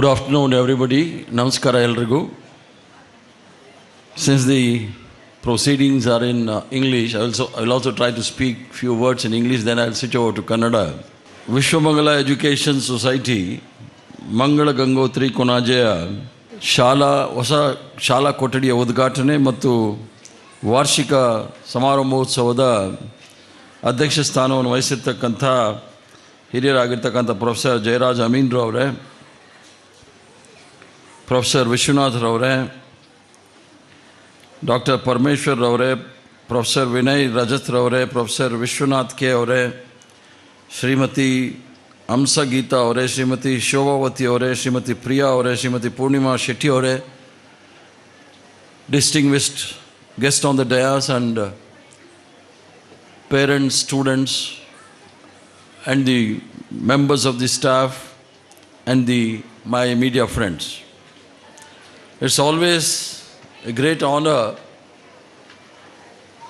Good afternoon everybody ನಮಸ್ಕಾರ ಎಲ್ರಿಗೂ. Since the proceedings are in English I also I will also try to speak few words in English then I switch over to Kannada Vishwamangala education society Mangala Gangotri Konaje ಶಾಲಾ ಹೊಸ ಶಾಲಾ ಕೊಠಡಿಯ ಉದ್ಘಾಟನೆ ಮತ್ತು ವಾರ್ಷಿಕ ಸಮಾರಂಭೋತ್ಸವದ ಅಧ್ಯಕ್ಷ ಸ್ಥಾನವನ್ನು ವಹಿಸಿರ್ತಕ್ಕಂಥ ಹಿರಿಯರಾಗಿರ್ತಕ್ಕಂಥ ಪ್ರೊಫೆಸರ್ ಜಯರಾಜ್ ಅಮೀನ್ರು ಅವರೇ प्रोफेसर विश्वनाथ रवरे डॉक्टर परमेश्वर रवरे प्रोफेसर विनय रजत रवरे प्रोफेसर विश्वनाथ के औरे श्रीमती हंस गीता औरे श्रीमती शोभावती औरे श्रीमती प्रिया और श्रीमती पूर्णिमा शेट्टी औरे distinguished guests on the dais and uh, parents, students, and the members of the staff and the my media. It's always a great honor,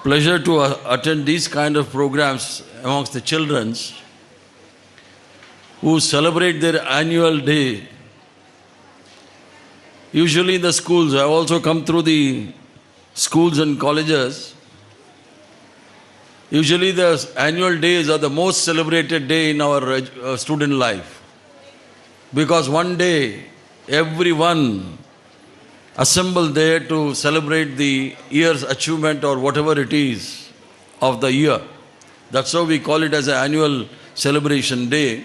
pleasure to attend these kind of programs amongst the childrens who celebrate their annual day. Usually in the schools, I've also come through the schools and colleges. Usually, the annual days are the most celebrated day in our uh, student life. Because one day, everyone assemble there to celebrate the year's achievement or whatever it is of the year. That's how we call it as an annual celebration day.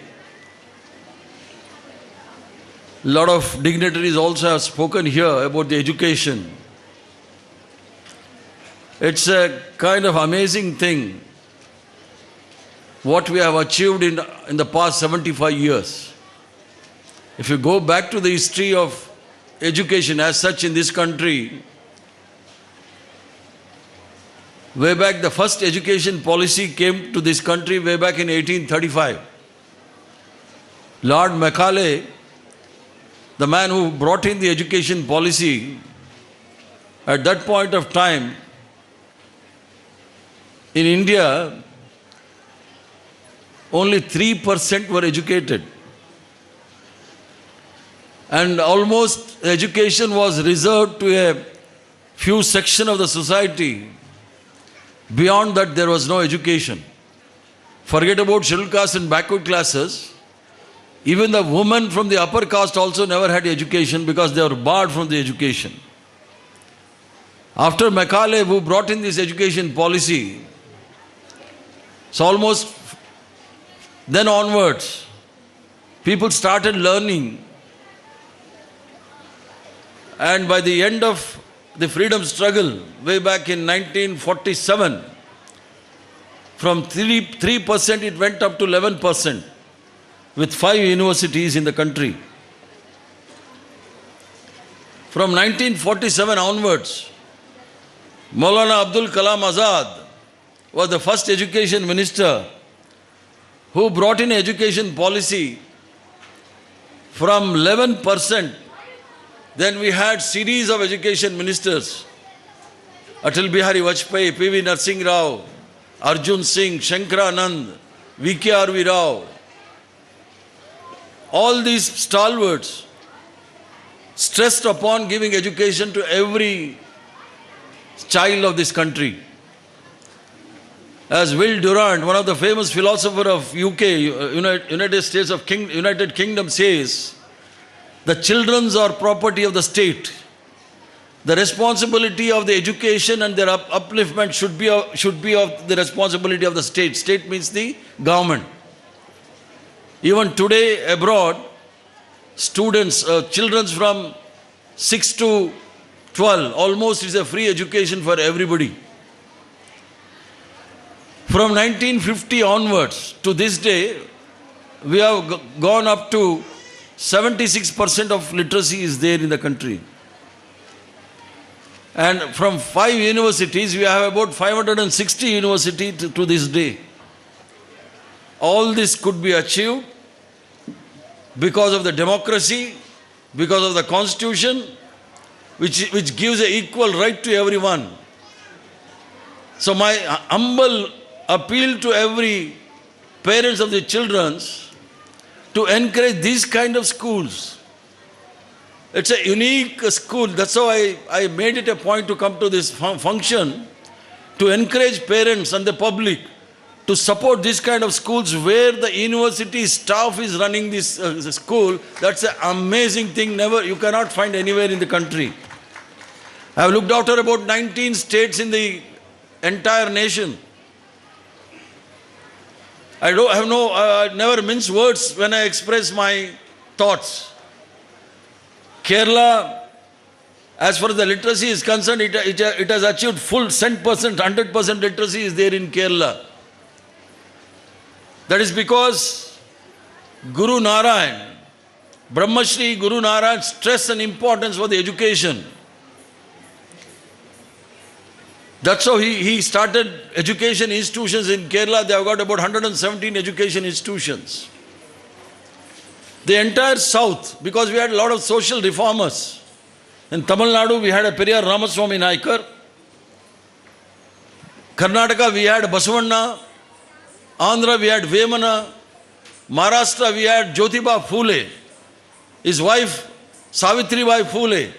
lot of dignitaries also have spoken here about the education. It's a kind of amazing thing what we have achieved in, in the past 75 years. If you go back to the history of education as such in this country, way back the first education policy came to this country way back in 1835. Lord Macaulay, the man who brought in the education policy, at that point of time, in India, only 3% were educated. And almost education was reserved to a few section of the society. Beyond that, there was no education. Forget about scheduled caste and backward classes. Even the women from the upper caste also never had education because they were barred from the education. After Macaulay, who brought in this education policy, so almost then onwards, people started learning. And by the end of the freedom struggle, way back in 1947, from 3, 3% it went up to 11%, with five universities in the country. From 1947 onwards, Maulana Abdul Kalam Azad was the first education minister who brought in education policy from 11%. Then we had series of education ministers. Atal Bihari Vajpayee, P.V. Narsingh Rao, Arjun Singh, Shankaranand, V.K.R.V. Rao. All these stalwarts stressed upon giving education to every child of this country. As Will Durant, one of the famous philosopher of UK, United United States of King, United Kingdom says, the children are property of the state. The responsibility of the education and their up- upliftment should be, of, should be of the responsibility of the state. State means the government. Even today abroad, students, uh, children from 6 to 12, almost is a free education for everybody. From 1950 onwards to this day, we have gone up to 76% of literacy is there in the country. And from five universities, we have about 560 universities to, to this day. All this could be achieved because of the democracy, because of the constitution, which, which gives an equal right to everyone. So my humble appeal to every parents of the children to encourage these kind of schools It's a unique school. That's how I, I made it a point to come to this fun- function to encourage parents and the public to support this kind of schools where the university staff is running this uh, school. That's an amazing thing. Never, you cannot find anywhere in the country. I have looked after about 19 states in the entire nation. I don't have no, uh, never mince words when I express my thoughts. Kerala, as far as the literacy is concerned, it, it, it has achieved full 100%, 100% literacy is there in Kerala. That is because Guru Narayan, Brahmashri Guru Narayan stress and importance for the education. That's how he, he started education institutions in Kerala. They have got about 117 education institutions. The entire south, because we had a lot of social reformers. In Tamil Nadu, we had a Periyar Ramaswamy Naikar. Karnataka, we had Basavanna. Andhra, we had Vemana. Maharashtra, we had Jyotiba Phule. His wife, Savitribai Phule.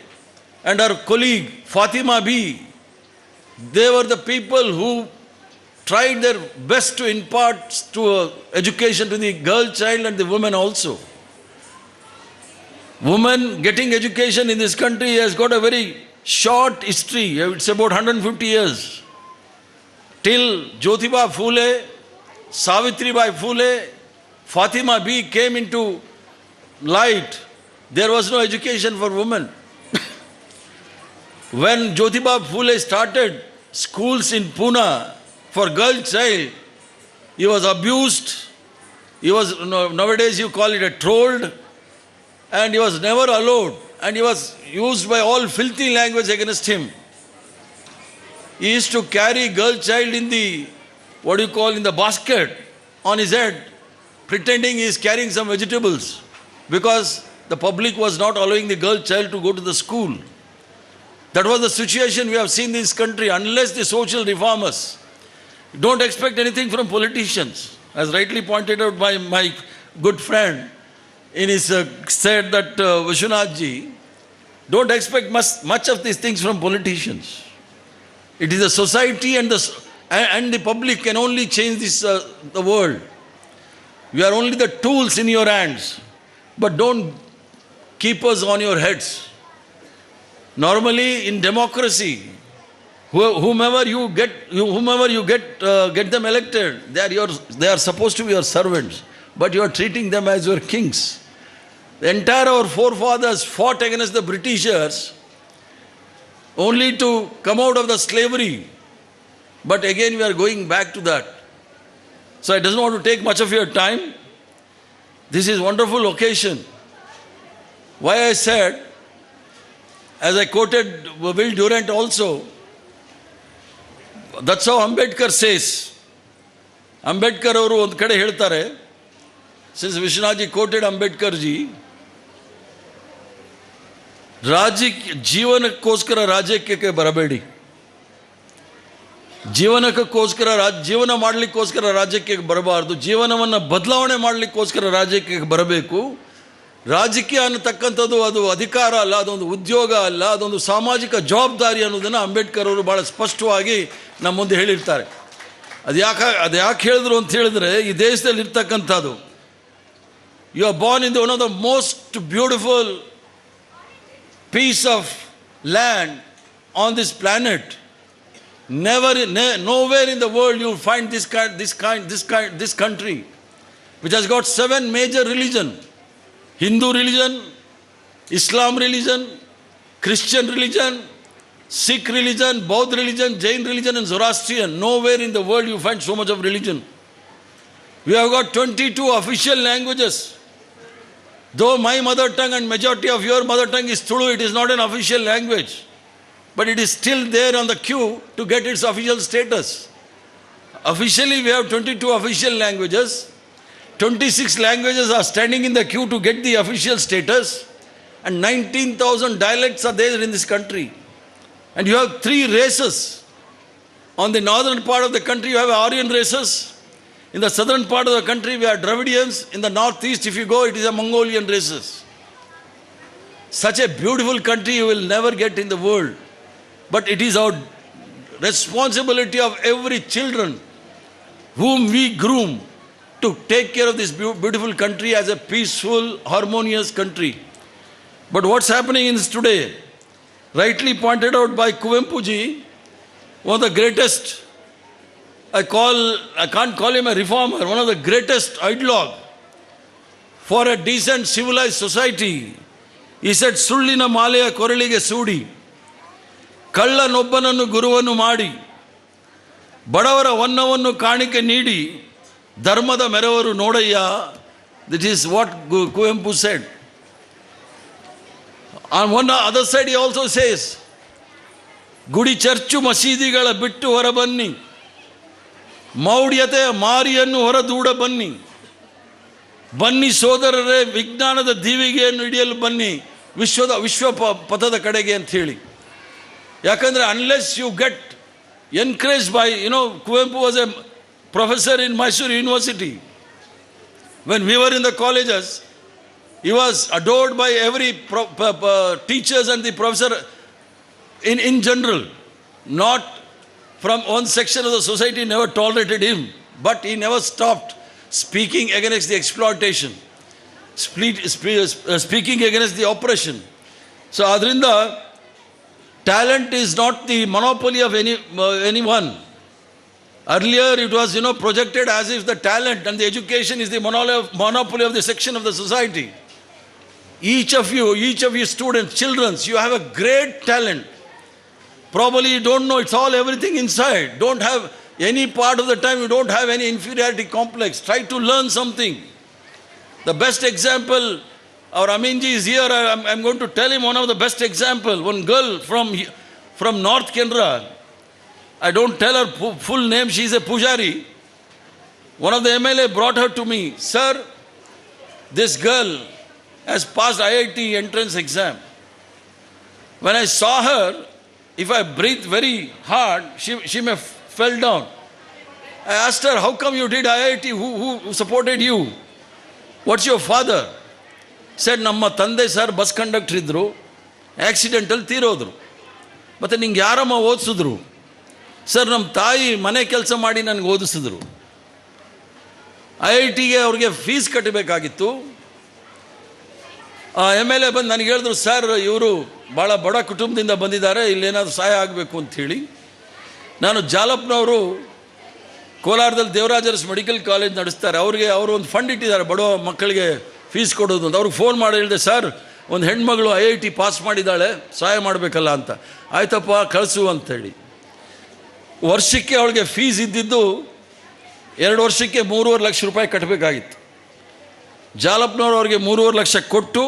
And her colleague, Fatima B. They were the people who tried their best to impart to education to the girl child and the women also. Women getting education in this country has got a very short history. It's about 150 years. Till Jyotiba Phule, Savitri Bai Phule, Fatima B came into light, there was no education for women. When Jyotiba Phule started schools in Pune for girl child, he was abused. He was no- nowadays you call it a trolled, and he was never allowed, and he was used by all filthy language against him. He used to carry girl child in the what do you call in the basket on his head, pretending he is carrying some vegetables, because the public was not allowing the girl child to go to the school. That was the situation we have seen in this country. Unless the social reformers don't expect anything from politicians, as rightly pointed out by my good friend in his uh, said that uh, Vishwanath ji, don't expect much, much of these things from politicians. It is the society and the and and the public can only change this uh, the world. We are only the tools in your hands, but don't keep us on your heads. Normally, in democracy, whomever you get, whomever you get, uh, get them elected, they are your, they are supposed to be your servants, but you are treating them as your kings. The entire our forefathers fought against the Britishers only to come out of the slavery. But again, we are going back to that. So I doesn't want to take much of your time. This is wonderful occasion. Why I said, as I quoted Will Durant also, that's how Ambedkar says. Ambedkar ಅವರು ಒಂದು ಕಡೆ ಹೇಳ್ತಾರೆ since Vishwanath G coated Ambedkar ji ರಾಜ್ಯಕ್ಕೆ ಜೀವನಕ್ಕೋಸ್ಕರ ರಾಜ್ಯಕ್ಕೆ ಬರಬೇಡಿ ಜೀವನಕ್ಕೋಸ್ಕರ ರಾಜ್ ಜೀವನ ಮಾಡಲಿಕ್ಕೋಸ್ಕರ ರಾಜ್ಯಕ್ಕೆ ಬರಬಾರ್ದು ಜೀವನವನ್ನು ಬದಲಾವಣೆ ಮಾಡಲಿಕ್ಕೋಸ್ಕರ ರಾಜ್ಯಕ್ಕೆ ಬರಬೇಕು ರಾಜಕೀಯ ಅನ್ನತಕ್ಕಂಥದ್ದು ಅದು ಅಧಿಕಾರ ಅಲ್ಲ, ಅದೊಂದು ಉದ್ಯೋಗ ಅಲ್ಲ, ಅದೊಂದು ಸಾಮಾಜಿಕ ಜವಾಬ್ದಾರಿ ಅನ್ನೋದನ್ನು ಅಂಬೇಡ್ಕರ್ ಅವರು ಭಾಳ ಸ್ಪಷ್ಟವಾಗಿ ನಮ್ಮ ಮುಂದೆ ಹೇಳಿರ್ತಾರೆ. ಅದು ಯಾಕೆ ಅದು ಯಾಕೆ ಹೇಳಿದ್ರು ಅಂತ ಹೇಳಿದ್ರೆ ಈ ದೇಶದಲ್ಲಿ ಇರ್ತಕ್ಕಂಥದ್ದು you are born in the one of the most beautiful piece of land on this planet never nowhere in the world you find this kind this kind this kind this country which has got seven major religion Hindu religion, Islam religion, Christian religion, Sikh religion, Bauddha religion, Jain religion, and Zoroastrian. Nowhere in the world you find so much of religion. We have got 22 official languages. Though my mother tongue and majority of your mother tongue is Tulu, it is not an official language. But it is still there on the queue to get its official status. Officially, we have 22 official languages. 26 languages are standing in the queue to get the official status. And 19,000 dialects are there in this country. And you have three races. On the northern part of the country, you have Aryan races. In the southern part of the country, we are Dravidians. In the northeast, if you go, it is a Mongolian races. such a beautiful country you will never get in the world. But it is our responsibility of every children whom we groom to take care of this beau- beautiful country as a peaceful, harmonious country. But what's happening is today, rightly pointed out by Kuvempuji, one of the greatest, I call, I can't call him a reformer, one of the greatest ideologue for a decent civilized society. He said, ಸುಳ್ಳಿನ ಮಾಲೆಯ ಕೊರಳಿಗೆ ಸೂಡಿ ಕಳ್ಳನೊಬ್ಬನನ್ನು ಗುರುವನ್ನು ಮಾಡಿ ಬಡವರ ವನ್ನವನ್ನು ಕಾಣಿಕೆ ನೀಡಿ ಧರ್ಮದ ಮೆರವರು ನೋಡಯ್ಯ this is what Kuvempu said on one other side also says ಗುಡಿ ಚರ್ಚು ಮಸೀದಿಗಳ ಬಿಟ್ಟು ಹೊರಬನ್ನಿ. ಮೌಢ್ಯತೆಯ ಮಾರಿಯನ್ನು ಹೊರದೂಡ ಬನ್ನಿ. ಬನ್ನಿ ಸೋದರರೇ, ವಿಜ್ಞಾನದ ದೀವಿಗೆಯನ್ನು ಹಿಡಿಯಲು ಬನ್ನಿ, ವಿಶ್ವದ, ವಿಶ್ವ ಪ- ಪಥದ ಕಡೆಗೆ ಅಂತ ಹೇಳಿ. ಯಾಕಂದರೆ unless you get encourage by you know Kuvempu was a professor in Mysore University. When we were in the colleges, he was adored by every pro- p- p- teachers and the professor in, in general. Not from one section of the society never tolerated him, but he never stopped speaking against the exploitation, speaking against the oppression. So, Adrinda, talent is not the monopoly of any, uh, anyone earlier it was you know projected as if the talent and the education is the monopoly of, the section of the society each of you, each of you students, children, you have a great talent. Probably you don't know, it's all everything inside. Don't have any part of the time, you don't have any inferiority complex. Try to learn something. The best example, our Aminji is here, I'm, I'm going to tell him one of the best example. One girl from, from North Canara, I don't tell her fu- full name, she's a pujari. One of the MLA brought her to me, sir, this girl has passed IIT entrance exam. When I saw her, if I breathed very hard, she, she may f- fell down. I asked her, how come you did IIT? Who, who supported you? What's your father? Said, ನಮ್ಮ ತಂದೆ sir bus conductor ಇದ್ದರು ಆಕ್ಸಿಡೆಂಟಲ್ಲಿ ತೀರೋದ್ರು ಮತ್ತು ನಿಂಗೆ ಯಾರಮ್ಮ ಓದಿಸಿದ್ರು sir ನಮ್ಮ ತಾಯಿ ಮನೆ ಕೆಲಸ ಮಾಡಿ ನನಗೆ ಓದಿಸಿದ್ರು. ಐ ಐ ಟಿಗೆ ಅವ್ರಿಗೆ ಫೀಸ್ ಕಟ್ಟಬೇಕಾಗಿತ್ತು ಎಂ ಎಲ್ ಎ ಬಂದು ನನಗೆ ಹೇಳಿದ್ರು, ಸರ್, ಇವರು ಭಾಳ ಬಡ ಕುಟುಂಬದಿಂದ ಬಂದಿದ್ದಾರೆ, ಇಲ್ಲೇನಾದರೂ ಸಹಾಯ ಆಗಬೇಕು ಅಂಥೇಳಿ ನಾನು ಜಾಲಪ್ಪನವರು ಕೋಲಾರದಲ್ಲಿ ದೇವರಾಜರಸ್ ಮೆಡಿಕಲ್ ಕಾಲೇಜ್ ನಡೆಸ್ತಾರೆ. ಅವ್ರಿಗೆ ಅವರು ಒಂದು ಫಂಡ್ ಇಟ್ಟಿದ್ದಾರೆ ಬಡವ ಮಕ್ಕಳಿಗೆ ಫೀಸ್ ಕೊಡೋದು ಅಂತ. ಅವ್ರಿಗೆ ಫೋನ್ ಮಾಡಿ ಹೇಳಿದೆ, ಸರ್, ಒಂದು ಹೆಣ್ಮಗಳು ಐ ಐ ಟಿ ಪಾಸ್ ಮಾಡಿದ್ದಾಳೆ, ಸಹಾಯ ಮಾಡಬೇಕಲ್ಲ ಅಂತ. ಆಯ್ತಪ್ಪ, ಕಳಿಸು ಅಂಥೇಳಿ ವರ್ಷಕ್ಕೆ ಅವಳಿಗೆ ಫೀಸ್ ಇದ್ದಿದ್ದು ಎರಡು ವರ್ಷಕ್ಕೆ ಮೂರುವರೆ ಲಕ್ಷ ರೂಪಾಯಿ ಕಟ್ಟಬೇಕಾಗಿತ್ತು ಜಾಲಪ್ನವ್ರು ಅವ್ರಿಗೆ ಮೂರುವರೆ ಲಕ್ಷ ಕೊಟ್ಟು,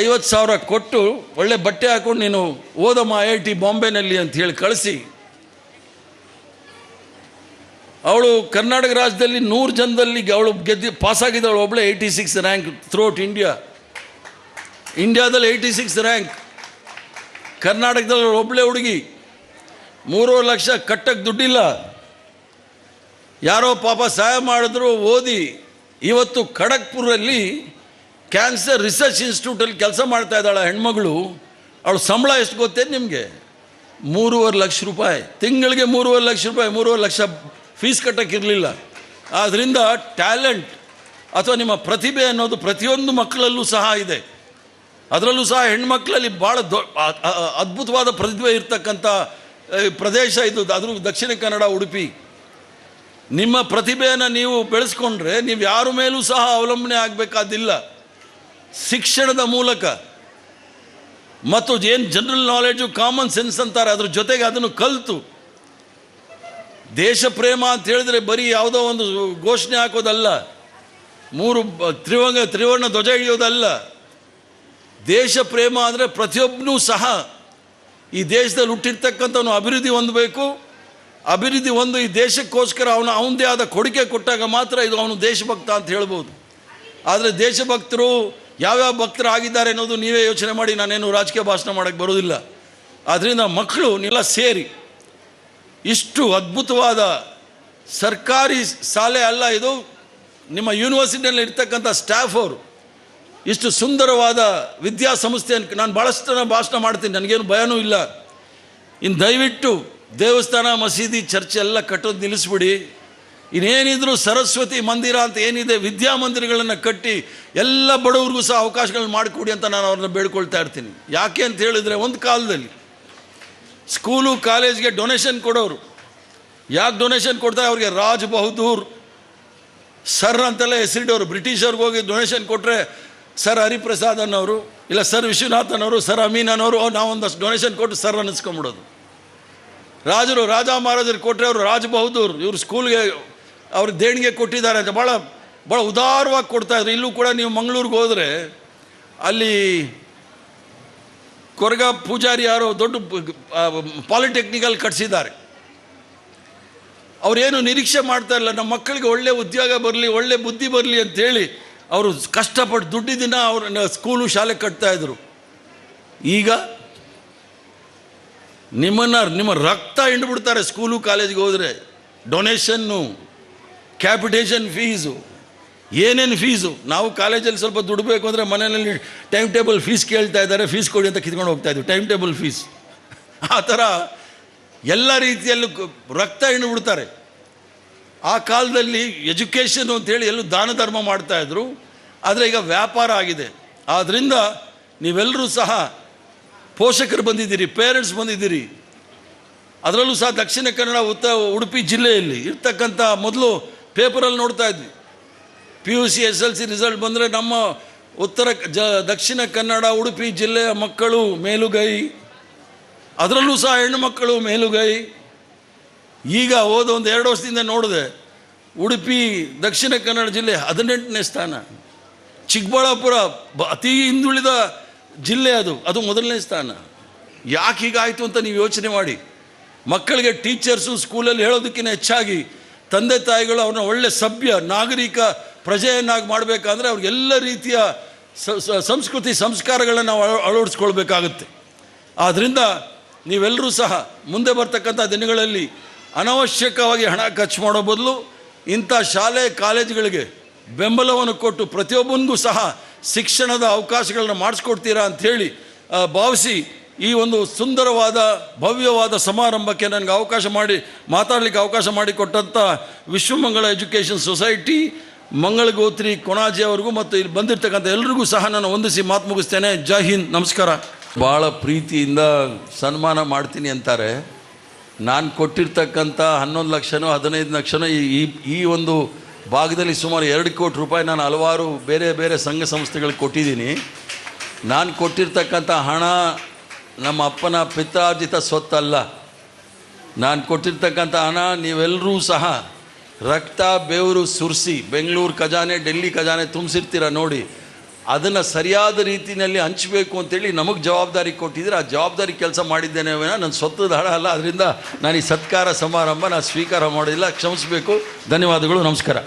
ಐವತ್ತು ಸಾವಿರ ಕೊಟ್ಟು ಒಳ್ಳೆ ಬಟ್ಟೆ ಹಾಕೊಂಡು ನೀನು ಓದಮ್ಮ ಐ ಐ ಟಿ ಬಾಂಬೆನಲ್ಲಿ ಅಂತ ಹೇಳಿ ಕಳಿಸಿ. ಅವಳು ಕರ್ನಾಟಕ ರಾಜ್ಯದಲ್ಲಿ ನೂರು ಜನದಲ್ಲಿ ಅವಳು ಗೆದ್ದು ಪಾಸಾಗಿದ್ದವಳು ಒಬ್ಬಳೆ eighty six rank throughout India ಇಂಡಿಯಾದಲ್ಲಿ ಏಯ್ಟಿ ಸಿಕ್ಸ್ ರ್ಯಾಂಕ್ ಕರ್ನಾಟಕದಲ್ಲಿ ಒಬ್ಬಳೆ ಹುಡುಗಿ. ಮೂರುವರೆ ಲಕ್ಷ ಕಟ್ಟಕ್ಕೆ ದುಡ್ಡಿಲ್ಲ. ಯಾರೋ ಪಾಪ ಸಹಾಯ ಮಾಡಿದ್ರು ಓದಿ ಇವತ್ತು ಖಡಗ್ಪುರಲ್ಲಿ ಕ್ಯಾನ್ಸರ್ ರಿಸರ್ಚ್ ಇನ್ಸ್ಟಿಟ್ಯೂಟಲ್ಲಿ ಕೆಲಸ ಮಾಡ್ತಾ ಇದ್ದಾಳೆ ಹೆಣ್ಮಗಳು. ಅವಳು ಸಂಬಳ ಎಷ್ಟು ಗೊತ್ತೇ ನಿಮಗೆ? ಮೂರುವರೆ ಲಕ್ಷ ರೂಪಾಯಿ. ತಿಂಗಳಿಗೆ ಮೂರುವರೆ ಲಕ್ಷ ರೂಪಾಯಿ, ಮೂರುವರೆ ಲಕ್ಷ ಫೀಸ್ ಕಟ್ಟೋಕ್ಕಿರಲಿಲ್ಲ ಆದ್ದರಿಂದ ಟ್ಯಾಲೆಂಟ್ ಅಥವಾ ನಿಮ್ಮ ಪ್ರತಿಭೆ ಅನ್ನೋದು ಪ್ರತಿಯೊಂದು ಮಕ್ಕಳಲ್ಲೂ ಸಹ ಇದೆ. ಅದರಲ್ಲೂ ಸಹ ಹೆಣ್ಮಕ್ಳಲ್ಲಿ ಭಾಳ ದೊ ಅದ್ಭುತವಾದ ಪ್ರತಿಭೆ ಇರ್ತಕ್ಕಂಥ ಪ್ರದೇಶ ಇದು ಅದ್ರ ದಕ್ಷಿಣ ಕನ್ನಡ, ಉಡುಪಿ. ನಿಮ್ಮ ಪ್ರತಿಭೆಯನ್ನು ನೀವು ಬೆಳೆಸ್ಕೊಂಡ್ರೆ ನೀವು ಯಾರ ಮೇಲೂ ಸಹ ಅವಲಂಬನೆ ಆಗಬೇಕಾದಿಲ್ಲ. ಶಿಕ್ಷಣದ ಮೂಲಕ. ಮತ್ತು ಏನು ಜನರಲ್ ನಾಲೆಡ್ಜು ಕಾಮನ್ ಸೆನ್ಸ್ ಅಂತಾರೆ, ಅದ್ರ ಜೊತೆಗೆ ಅದನ್ನು ಕಲಿತು. ದೇಶ ಪ್ರೇಮ ಅಂತ ಹೇಳಿದ್ರೆ ಬರೀ ಯಾವುದೋ ಒಂದು ಘೋಷಣೆ ಹಾಕೋದಲ್ಲ. ಮೂರು ತ್ರಿವಂಗ, ತ್ರಿವರ್ಣ ಧ್ವಜ ಹಿಡಿಯೋದಲ್ಲ. ದೇಶ ಪ್ರೇಮ ಅಂದರೆ ಪ್ರತಿಯೊಬ್ಬನೂ ಸಹ ಈ ದೇಶದಲ್ಲಿ ಹುಟ್ಟಿರ್ತಕ್ಕಂಥವನು ಅಭಿವೃದ್ಧಿ ಹೊಂದಬೇಕು. ಅಭಿವೃದ್ಧಿ ಒಂದು ಈ ದೇಶಕ್ಕೋಸ್ಕರ ಅವನು ಅವನದೇ ಆದ ಕೊಡುಗೆ ಕೊಟ್ಟಾಗ ಮಾತ್ರ ಇದು ಅವನು ದೇಶಭಕ್ತ ಅಂತ ಹೇಳ್ಬೋದು. ಆದರೆ ದೇಶಭಕ್ತರು ಯಾವ್ಯಾವ ಭಕ್ತರು ಆಗಿದ್ದಾರೆ ಅನ್ನೋದು ನೀವೇ ಯೋಚನೆ ಮಾಡಿ, ನಾನೇನು ರಾಜಕೀಯ ಭಾಷಣ ಮಾಡೋಕ್ಕೆ ಬರೋದಿಲ್ಲ ಆದ್ದರಿಂದ ಮಕ್ಕಳು ನೀವೆಲ್ಲ ಸೇರಿ. ಇಷ್ಟು ಅದ್ಭುತವಾದ ಸರ್ಕಾರಿ ಶಾಲೆ ಅಲ್ಲ ಇದು, ನಿಮ್ಮ ಯೂನಿವರ್ಸಿಟಿಯಲ್ಲಿ ಇರ್ತಕ್ಕಂಥ ಸ್ಟಾಫ್ ಅವರು. ಇಷ್ಟು ಸುಂದರವಾದ ವಿದ್ಯಾಸಂಸ್ಥೆಯನ್ನು ನಾನು ಭಾಳಷ್ಟು ಭಾಷಣ ಮಾಡ್ತೀನಿ, ನನಗೇನು ಭಯನೂ ಇಲ್ಲ. ಇನ್ನು ದಯವಿಟ್ಟು ದೇವಸ್ಥಾನ, ಮಸೀದಿ, ಚರ್ಚ್ ಎಲ್ಲ ಕಟ್ಟೋದು ನಿಲ್ಲಿಸ್ಬಿಡಿ. ಇನ್ನೇನಿದ್ರು ಸರಸ್ವತಿ ಮಂದಿರ ಅಂತ ಏನಿದೆ ವಿದ್ಯಾಮಂದಿರಗಳನ್ನು ಕಟ್ಟಿ ಎಲ್ಲ ಬಡವ್ರಿಗೂ ಸಹ ಅವಕಾಶಗಳನ್ನ ಮಾಡಿಕೊಡಿ ಅಂತ ನಾನು ಅವ್ರನ್ನ ಬೇಡ್ಕೊಳ್ತಾ ಇರ್ತೀನಿ. ಯಾಕೆ ಅಂತ ಹೇಳಿದರೆ ಒಂದು ಕಾಲದಲ್ಲಿ ಸ್ಕೂಲು, ಕಾಲೇಜ್ಗೆ ಡೊನೇಷನ್ ಕೊಡೋರು. ಯಾಕೆ ಡೊನೇಷನ್ ಕೊಡ್ತಾರೆ? ಅವ್ರಿಗೆ ರಾಜ್ ಬಹದ್ದೂರ್. ಸರ್ ಅಂತೆಲ್ಲ ಹೆಸರಿಡೋರು. ಬ್ರಿಟಿಷರ್ಗೆ ಹೋಗಿ ಡೊನೇಷನ್ ಕೊಟ್ಟರೆ ಸರ್ ಹರಿಪ್ರಸಾದ್ ಅನ್ನೋರು ಇಲ್ಲ ಸರ್ ವಿಶ್ವನಾಥನ್ ಅವರು ಸರ್ ಅಮೀನ್ ಅನ್ನೋರು ನಾವೊಂದಷ್ಟು ಡೊನೇಷನ್ ಕೊಟ್ಟು ಸರ್ ಅನ್ನಿಸ್ಕೊಂಬಿಡೋದು. ರಾಜರು ರಾಜ ಮಹಾರಾಜರು ಕೊಟ್ಟರೆ ಅವರು ರಾಜ ಬಹದ್ದೂರ್ ಇವರು ಸ್ಕೂಲ್ಗೆ ಅವ್ರ ದೇಣಿಗೆ ಕೊಟ್ಟಿದ್ದಾರೆ ಅಂತ ಭಾಳ ಭಾಳ ಉದಾರವಾಗಿ ಕೊಡ್ತಾಯಿದ್ರು ಇಲ್ಲೂ ಕೂಡ ನೀವು ಮಂಗಳೂರಿಗೆ ಹೋದರೆ ಅಲ್ಲಿ ಕೊರಗ ಪೂಜಾರಿ ಯಾರೋ ದೊಡ್ಡ ಪಾಲಿಟೆಕ್ನಿಕಲ್ ಕಟ್ಸಿದ್ದಾರೆ. ಅವರೇನು ನಿರೀಕ್ಷೆ ಮಾಡ್ತಾ ಇಲ್ಲ. ನಮ್ಮ ಮಕ್ಕಳಿಗೆ ಒಳ್ಳೆ ಉದ್ಯೋಗ ಬರಲಿ, ಒಳ್ಳೆ ಬುದ್ಧಿ ಬರಲಿ ಅಂತೇಳಿ ಅವರು ಕಷ್ಟಪಟ್ಟು ದುಡ್ಡಿದಿನ ಅವ್ರನ್ನ ಸ್ಕೂಲು ಶಾಲೆ ಕಟ್ತಾಯಿದ್ರು ಈಗ ನಿಮ್ಮನ್ನು, ನಿಮ್ಮ ರಕ್ತ ಹಿಂಡ್ಬಿಡ್ತಾರೆ ಸ್ಕೂಲು ಕಾಲೇಜ್ಗೆ ಹೋದರೆ. ಡೊನೇಷನ್ನು, ಕ್ಯಾಪಿಟೇಷನ್ ಫೀಸು, ಏನೇನು ಫೀಸು? ನಾವು ಕಾಲೇಜಲ್ಲಿ ಸ್ವಲ್ಪ ದುಡ್ಬೇಕು ಅಂದರೆ ಮನೆಯಲ್ಲಿ ಟೈಮ್ ಟೇಬಲ್ ಫೀಸ್ ಕೇಳ್ತಾ ಇದ್ದಾರೆ, ಫೀಸ್ ಕೊಡಿ ಅಂತ ಕಿತ್ಕೊಂಡು ಹೋಗ್ತಾ ಇದ್ವಿ ಟೈಮ್ ಟೇಬಲ್ ಫೀಸ್. ಆ ಥರ ಎಲ್ಲ ರೀತಿಯಲ್ಲೂ ರಕ್ತ ಹಿಂಡ್ಬಿಡ್ತಾರೆ ಆ ಕಾಲದಲ್ಲಿ ಎಜುಕೇಷನ್ ಅಂತೇಳಿ ಎಲ್ಲೂ ದಾನ ಧರ್ಮ ಮಾಡ್ತಾಯಿದ್ರು ಆದರೆ ಈಗ ವ್ಯಾಪಾರ ಆಗಿದೆ. ಆದ್ದರಿಂದ ನೀವೆಲ್ಲರೂ ಸಹ ಪೋಷಕರು ಬಂದಿದ್ದೀರಿ ಪೇರೆಂಟ್ಸ್ ಬಂದಿದ್ದೀರಿ. ಅದರಲ್ಲೂ ಸಹ ದಕ್ಷಿಣ ಕನ್ನಡ, ಉತ್ತ, ಉಡುಪಿ ಜಿಲ್ಲೆಯಲ್ಲಿ ಇರ್ತಕ್ಕಂಥ ಮೊದಲು ಪೇಪರಲ್ಲಿ ನೋಡ್ತಾ ಇದ್ವಿ. P U C S L C result ಬಂದರೆ ನಮ್ಮ ಉತ್ತರ ಜ, ದಕ್ಷಿಣ ಕನ್ನಡ, ಉಡುಪಿ ಜಿಲ್ಲೆಯ ಮಕ್ಕಳು ಮೇಲುಗೈ. ಅದರಲ್ಲೂ ಸಹ ಹೆಣ್ಣು ಮಕ್ಕಳು ಮೇಲುಗೈ. ಈಗ ಹೋದ ಒಂದು ಎರಡು ವರ್ಷದಿಂದ ನೋಡಿದೆ, ಉಡುಪಿ, ದಕ್ಷಿಣ ಕನ್ನಡ ಜಿಲ್ಲೆ ಹದಿನೆಂಟನೇ ಸ್ಥಾನ. ಚಿಕ್ಕಬಳ್ಳಾಪುರ ಅತಿ ಹಿಂದುಳಿದ ಜಿಲ್ಲೆ ಅದು ಅದು ಮೊದಲನೇ ಸ್ಥಾನ. ಯಾಕೆ ಹೀಗಾಯಿತು ಅಂತ ನೀವು ಯೋಚನೆ ಮಾಡಿ. ಮಕ್ಕಳಿಗೆ ಟೀಚರ್ಸು ಸ್ಕೂಲಲ್ಲಿ ಹೇಳೋದಕ್ಕಿಂತ ಹೆಚ್ಚಾಗಿ ತಂದೆ ತಾಯಿಗಳು ಅವ್ರನ್ನ ಒಳ್ಳೆ ಸಭ್ಯ, ನಾಗರಿಕ ಪ್ರಜೆಯನ್ನಾಗಿ ಮಾಡಬೇಕಂದ್ರೆ ಅವ್ರಿಗೆಲ್ಲ ರೀತಿಯ ಸಂಸ್ಕೃತಿ ಸಂಸ್ಕಾರಗಳನ್ನು ನಾವು ಅಳ- ಅಳವಡಿಸ್ಕೊಳ್ಬೇಕಾಗುತ್ತೆ. ಆದ್ದರಿಂದ ನೀವೆಲ್ಲರೂ ಸಹ ಮುಂದೆ ಬರ್ತಕ್ಕಂಥ ದಿನಗಳಲ್ಲಿ ಅನವಶ್ಯಕವಾಗಿ ಹಣ ಖರ್ಚು ಮಾಡೋ ಬದಲು ಇಂಥ ಶಾಲೆ ಕಾಲೇಜುಗಳಿಗೆ ಬೆಂಬಲವನ್ನು ಕೊಟ್ಟು ಪ್ರತಿಯೊಬ್ಬನಿಗೂ ಸಹ ಶಿಕ್ಷಣದ ಅವಕಾಶಗಳನ್ನು ಮಾಡಿಸ್ಕೊಡ್ತೀರಾ ಅಂಥೇಳಿ ಭಾವಿಸಿ ಈ ಒಂದು ಸುಂದರವಾದ, ಭವ್ಯವಾದ ಸಮಾರಂಭಕ್ಕೆ ನನಗೆ ಅವಕಾಶ ಮಾಡಿ, ಮಾತಾಡಲಿಕ್ಕೆ ಅವಕಾಶ ಮಾಡಿಕೊಟ್ಟಂಥ ವಿಶ್ವಮಂಗಳ ಎಜುಕೇಷನ್ ಸೊಸೈಟಿ, ಮಂಗಳಗೋತ್ರಿ ಕೊಣಾಜಿ ಅವ್ರಿಗೂ ಮತ್ತು ಇಲ್ಲಿ ಬಂದಿರ್ತಕ್ಕಂಥ ಎಲ್ರಿಗೂ ಸಹ ನಾನು ವಂದಿಸಿ ಮಾತು ಮುಗಿಸ್ತೇನೆ. ಜೈ ಹಿಂದ್. ನಮಸ್ಕಾರ. ಭಾಳ ಪ್ರೀತಿಯಿಂದ ಸನ್ಮಾನ ಮಾಡ್ತೀನಿ ಅಂತಾರೆ. ನಾನು ಕೊಟ್ಟಿರ್ತಕ್ಕಂಥ ಹನ್ನೊಂದು ಲಕ್ಷನೋ, ಹದಿನೈದು ಲಕ್ಷನೋ, ಈ, ಈ- ಒಂದು ಭಾಗದಲ್ಲಿ ಸುಮಾರು ಎರಡು ಕೋಟಿ ರೂಪಾಯಿ ನಾನು ಹಲವಾರು ಬೇರೆ ಬೇರೆ ಸಂಘ ಸಂಸ್ಥೆಗಳಿಗೆ ಕೊಟ್ಟಿದ್ದೀನಿ. ನಾನು ಕೊಟ್ಟಿರ್ತಕ್ಕಂಥ ಹಣ ನಮ್ಮ ಅಪ್ಪನ ಪಿತ್ರಾರ್ಜಿತ ಸ್ವತ್ತಲ್ಲ. ನಾನು ಕೊಟ್ಟಿರ್ತಕ್ಕಂಥ ಹಣ ನೀವೆಲ್ಲರೂ ಸಹ ರಕ್ತ, ಬೆವರು ಸುರಿಸಿ, ಬೆಂಗಳೂರು ಖಜಾನೆ, ಡೆಲ್ಲಿ ಖಜಾನೆ ತುಂಬಿಸಿರ್ತೀರ ನೋಡಿ. ಅದನ್ನು ಸರಿಯಾದ ರೀತಿಯಲ್ಲಿ ಹಂಚಬೇಕು ಅಂತೇಳಿ ನಮಗೆ ಜವಾಬ್ದಾರಿ ಕೊಟ್ಟಿದ್ರೆ ಆ ಜವಾಬ್ದಾರಿ ಕೆಲಸ ಮಾಡಿದ್ದೇನೆ ನನ್ನ ಸ್ವತ್ತದ ಹಣ ಅಲ್ಲ ಅದರಿಂದ ನಾನು ಈ ಸತ್ಕಾರ ಸಮಾರಂಭ ನಾನು ಸ್ವೀಕಾರ ಮಾಡೋದಿಲ್ಲ, ಕ್ಷಮಿಸಬೇಕು. ಧನ್ಯವಾದಗಳು, ನಮಸ್ಕಾರ.